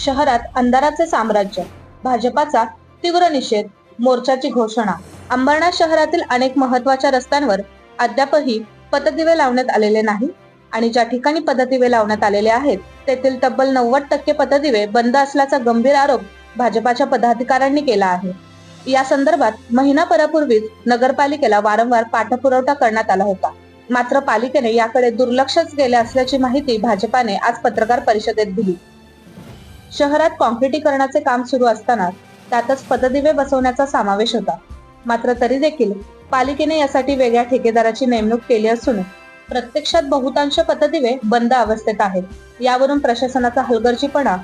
शहरात अंधाराचे साम्राज्य भाजपाचा तीव्र निषेध मोर्चाची घोषणा अंबरनाथ शहरातील अनेक महत्त्वाच्या रस्त्यांवर अद्यापही पददिवे लावण्यात आलेले नाही आणि ज्या ठिकाणी पतदिवे लावण्यात आलेले आहेत तेथील तब्बल नव्वद टक्के पददिवे बंद असल्याचा गंभीर आरोप भाजपाच्या पदाधिकाऱ्यांनी केला आहे. या संदर्भात महिनाभरापूर्वीच नगरपालिकेला वारंवार पाठपुरवठा करण्यात आला होता. मात्र पालिकेने याकडे दुर्लक्षच केले असल्याची माहिती भाजपाने आज पत्रकार परिषदेत दिली. शहरात काँक्रिटीकरणाचे काम सुरू असताना त्यातच पतदिवे बसवण्याचा समावेश होता. मात्र तरी देखील पालिकेने यासाठी वेगळ्या ठेकेदाराची नेमणूक केली असून प्रत्यक्षात बहुतांश पतदिवे बंद अवस्थेत आहेत. यावरून प्रशासनाचा हलगर्जीपणा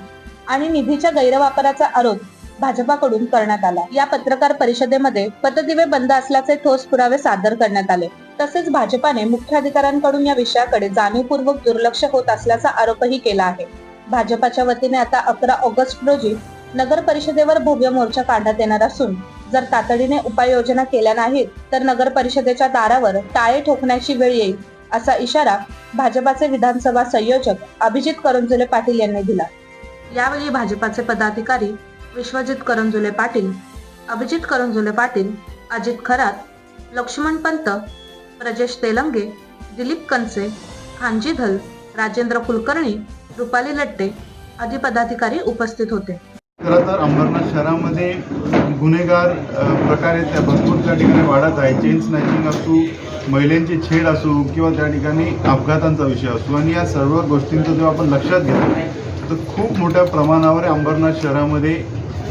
आणि निधीच्या गैरवापराचा आरोप भाजपाकडून करण्यात आला. या पत्रकार परिषदेमध्ये पतदिवे बंद असल्याचे ठोस पुरावे सादर करण्यात आले. तसेच भाजपाने मुख्याधिकाऱ्यांकडून या विषयाकडे जाणीवपूर्वक दुर्लक्ष होत असल्याचा आरोपही केला आहे. भाजपाच्या वतीने आता अकरा ऑगस्ट रोजी नगर परिषदेवर भव्य मोर्चा काढण्यात येणार असून जर तातडीने उपाययोजना केल्या नाहीत तर नगर परिषदेच्या दारावर टाळे ठोकण्याची वेळ येईल असा इशारा भाजपाचे विधानसभा संयोजक अभिजित करंजुले पाटील यांनी दिला. यावेळी भाजपाचे पदाधिकारी विश्वजित करंजुले पाटील अभिजित करंजुले पाटील अजित खरात लक्ष्मण पंत प्रजेश तेलंगे दिलीप कनसे खांजी धल राजेंद्र कुलकर्णी रुपाली लट्टे आदी पदाधिकारी उपस्थित होते. खरं तर अंबरनाथ शहरामध्ये गुन्हेगार प्रकारे त्या भरपूर त्या ठिकाणी वाढत आहे. चेन स्नॅचिंग असू महिलांची छेड असू किंवा त्या ठिकाणी अपघातांचा विषय असू आणि या सर्व गोष्टींचं जेव्हा आपण लक्षात घेतो तर खूप मोठ्या प्रमाणावर अंबरनाथ शहरामध्ये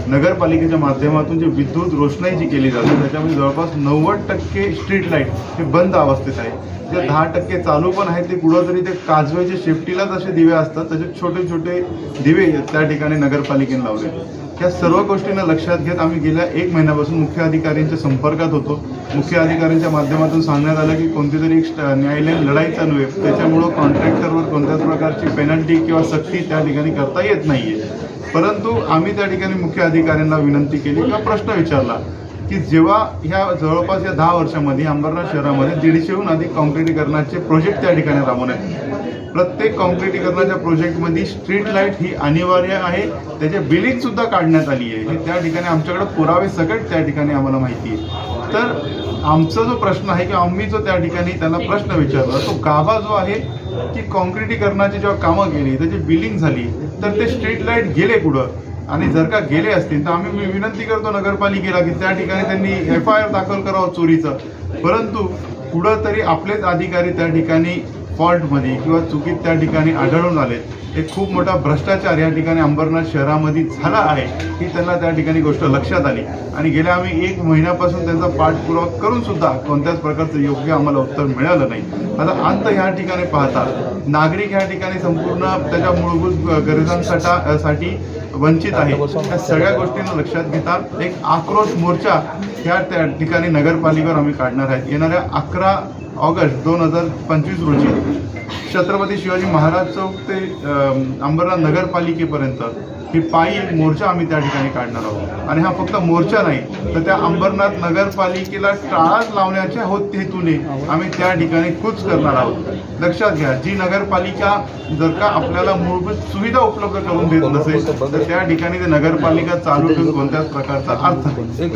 नगरपालिकेच्या माध्यमातून जे विद्युत रोषणाई जी केली जाते त्याच्यामध्ये जवळपास नव्वद टक्के स्ट्रीट लाइट हे बंद अवस्थेत आहे. जे दहा टक्के चालू पण आहेत ते कुठंतरी ते काजवेचे शेफ्टीलाच असे दिवे असतात त्याचे छोटे छोटे दिवे त्या ठिकाणी नगरपालिकेने लावले या सर्व गोष्टींना लक्षात घेत आम्ही गेल्या एक महिन्यापासून मुख्य अधिकाऱ्यांच्या संपर्कात होतो. मुख्य अधिकाऱ्यांच्या माध्यमातून सांगण्यात आलं की कोणती तरी न्यायालयीन लढाई चालू आहे. त्याच्यामुळं कॉन्ट्रॅक्टरवर कोणत्याच प्रकारची पेनल्टी किंवा सक्ती त्या ठिकाणी करता येत नाहीये. परंतु आम्ही त्या ठिकाणी मुख्य अधिकाऱ्यांना विनंती केली किंवा प्रश्न विचारला. की जेव्हा ह्या जवळपास या दहा वर्षामध्ये अंबरनाथ शहरामध्ये दीडशेहून अधिक कॉन्क्रिटीकरणाचे प्रोजेक्ट त्या ठिकाणी राबवण्यात आले. प्रत्येक कॉन्क्रिटीकरणाच्या प्रोजेक्टमध्ये स्ट्रीट लाइट ही अनिवार्य आहे. त्याचे बिलिंग सुद्धा काढण्यात आली आहे. हे त्या ठिकाणी आमच्याकडे पुरावे सकट त्या ठिकाणी आम्हाला माहिती आहे. तर आमचा जो प्रश्न आहे की आम्ही जो त्या ठिकाणी त्यांना प्रश्न विचारला तो गाभा जो आहे की कॉन्क्रिटीकरणाची जेव्हा कामं केली त्याची बिलिंग झाली तर ते स्ट्रीट लाइट गेले कुठं आणि जर का गेले असतील तर आम्ही विनंती करतो नगरपालिकेला की त्या ठिकाणी त्यांनी एफ आय आर दाखल करावं चोरीचं. परंतु कुठं तरी आपलेच अधिकारी त्या ठिकाणी फॉल्टमध्ये किंवा चुकीत त्या ठिकाणी आढळून आलेत एक खूप मोठा भ्रष्टाचार या ठिकाणी अंबरनाथ शहरामध्ये झाला आहे ही त्यांना त्या ठिकाणी गोष्ट लक्षात आली. आणि गेल्या आम्ही एक महिन्यापासून त्यांचा पाठपुरावा करून सुद्धा कोणत्याच प्रकारचं योग्य आम्हाला उत्तर मिळालं नाही. आता अंत ह्या ठिकाणी पाहता नागरिक ह्या ठिकाणी संपूर्ण त्याच्या मूलभूत गरजांसाठी साठी वंचित आहे. या सगळ्या गोष्टींना लक्षात घेता एक आक्रोश मोर्चा ह्या त्या ठिकाणी नगरपालिकेवर आम्ही काढणार आहेत. येणाऱ्या अकरा ऑगस्ट दोन हजार पंचवीस रोजी छत्रपती शिवाजी महाराज चौक ते अंबरनाथ नगरपालिकेपर्यंत ही पायी एक मोर्चा आम्ही त्या ठिकाणी काढणार आहोत. आणि हा फक्त मोर्चा नाही तर त्या अंबरनाथ नगरपालिकेला टाळाच लावण्याच्या होत हेतूने आम्ही त्या ठिकाणी कूच करणार आहोत. लक्षात घ्या जी नगरपालिका जर का आपल्याला मूलभूत सुविधा उपलब्ध करून देत नसेल तर त्या ठिकाणी ते नगरपालिका चालू ठेवून कोणत्याच प्रकारचा अर्थ नाही.